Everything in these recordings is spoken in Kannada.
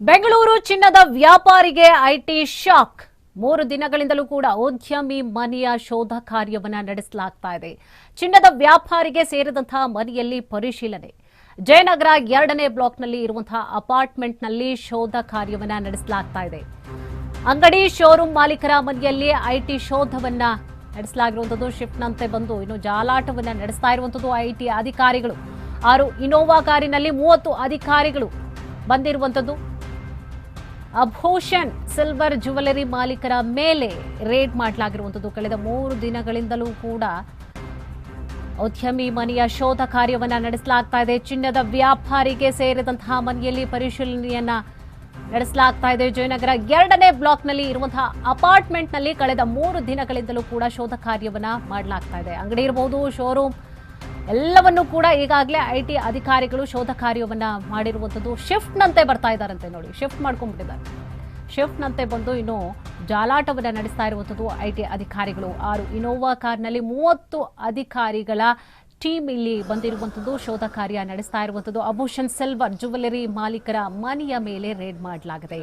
ಬೆಂಗಳೂರು ಚಿನ್ನದ ವ್ಯಾಪಾರಿಗೆ ಐಟಿ ಶಾಕ್. ಮೂರು ದಿನಗಳಿಂದಲೂ ಕೂಡ ಉದ್ಯಮಿ ಮನೆಯ ಶೋಧ ಕಾರ್ಯವನ್ನ ನಡೆಸಲಾಗ್ತಾ ಇದೆ. ಚಿನ್ನದ ವ್ಯಾಪಾರಿಗೆ ಸೇರಿದಂತಹ ಮನೆಯಲ್ಲಿ ಪರಿಶೀಲನೆ. ಜಯನಗರ ಎರಡನೇ ಬ್ಲಾಕ್ನಲ್ಲಿ ಇರುವಂತಹ ಅಪಾರ್ಟ್ಮೆಂಟ್ನಲ್ಲಿ ಶೋಧ ಕಾರ್ಯವನ್ನ ನಡೆಸಲಾಗ್ತಾ ಇದೆ. ಅಂಗಡಿ ಶೋರೂಮ್ ಮಾಲೀಕರ ಮನೆಯಲ್ಲಿ ಐಟಿ ಶೋಧವನ್ನ ನಡೆಸಲಾಗಿರುವಂಥದ್ದು. ಶಿಫ್ಟ್ನಂತೆ ಬಂದು ಇನ್ನು ಜಾಲಾಟವನ್ನ ನಡೆಸ್ತಾ ಇರುವಂಥದ್ದು ಐಟಿ ಅಧಿಕಾರಿಗಳು. ಆರು ಇನೋವಾ ಕಾರಿನಲ್ಲಿ ಮೂವತ್ತು ಅಧಿಕಾರಿಗಳು ಬಂದಿರುವಂತದ್ದು ಅಭೂಷಣ್ ಸಿಲ್ವರ್ ಜುವೆಲರಿ ಮಾಲೀಕರ ಮೇಲೆ ರೇಡ್ ಮಾಡಲಾಗಿರುವಂಥದ್ದು. ಕಳೆದ ಮೂರು ದಿನಗಳಿಂದಲೂ ಕೂಡ ಉದ್ಯಮಿ ಮನೆಯ ಶೋಧ ಕಾರ್ಯವನ್ನು ನಡೆಸಲಾಗ್ತಾ ಇದೆ. ಚಿನ್ನದ ವ್ಯಾಪಾರಿಗೆ ಸೇರಿದಂತಹ ಮನೆಯಲ್ಲಿ ಪರಿಶೀಲನೆಯನ್ನ ನಡೆಸಲಾಗ್ತಾ ಇದೆ. ಜಯನಗರ ಎರಡನೇ ಬ್ಲಾಕ್ನಲ್ಲಿ ಇರುವಂತಹ ಅಪಾರ್ಟ್ಮೆಂಟ್ನಲ್ಲಿ ಕಳೆದ ಮೂರು ದಿನಗಳಿಂದಲೂ ಕೂಡ ಶೋಧ ಕಾರ್ಯವನ್ನು ಮಾಡಲಾಗ್ತಾ ಇದೆ. ಅಂಗಡಿ ಇರಬಹುದು ಶೋರೂಮ್ ಎಲ್ಲವನ್ನೂ ಕೂಡ ಈಗಾಗಲೇ ಐ ಟಿ ಅಧಿಕಾರಿಗಳು ಶೋಧ ಕಾರ್ಯವನ್ನು ಮಾಡಿರುವಂಥದ್ದು ಶಿಫ್ಟ್ನಂತೆ ಬರ್ತಾ ಇದ್ದಾರಂತೆ ನೋಡಿ. ಶಿಫ್ಟ್ ಮಾಡ್ಕೊಂಡ್ಬಿಟ್ಟಿದ್ದಾರೆ. ಶಿಫ್ಟ್ನಂತೆ ಬಂದು ಇನ್ನು ಜಾಲಾಟವನ್ನು ನಡೆಸ್ತಾ ಇರುವಂಥದ್ದು ಐ ಟಿ ಅಧಿಕಾರಿಗಳು. ಆರು ಇನೋವಾ ಕಾರ್ನಲ್ಲಿ ಮೂವತ್ತು ಅಧಿಕಾರಿಗಳ ಟೀಮ್ ಇಲ್ಲಿ ಬಂದಿರುವಂಥದ್ದು ಶೋಧ ಕಾರ್ಯ ನಡೆಸ್ತಾ ಇರುವಂಥದ್ದು. ಅಭೂಷಣ್ ಸೆಲ್ವರ್ ಜ್ಯುವೆಲರಿ ಮಾಲೀಕರ ಮನೆಯ ಮೇಲೆ ರೇಡ್ ಮಾಡಲಾಗಿದೆ.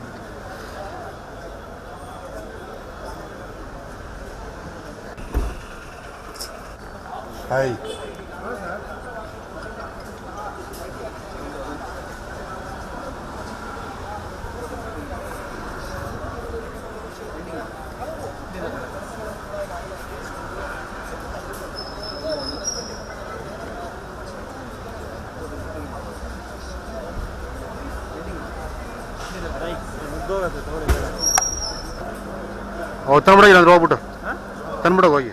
ಹೋಗುತ್ತೆ ಹಾಯ್ ಅವ್ ತಂದ್ಬಿಡ ಇಲ್ಲಾಂದ್ರೆ ಹೋಗ್ಬಿಟ್ಟು ತಂದ್ಬಿಡ ಹೋಗಿ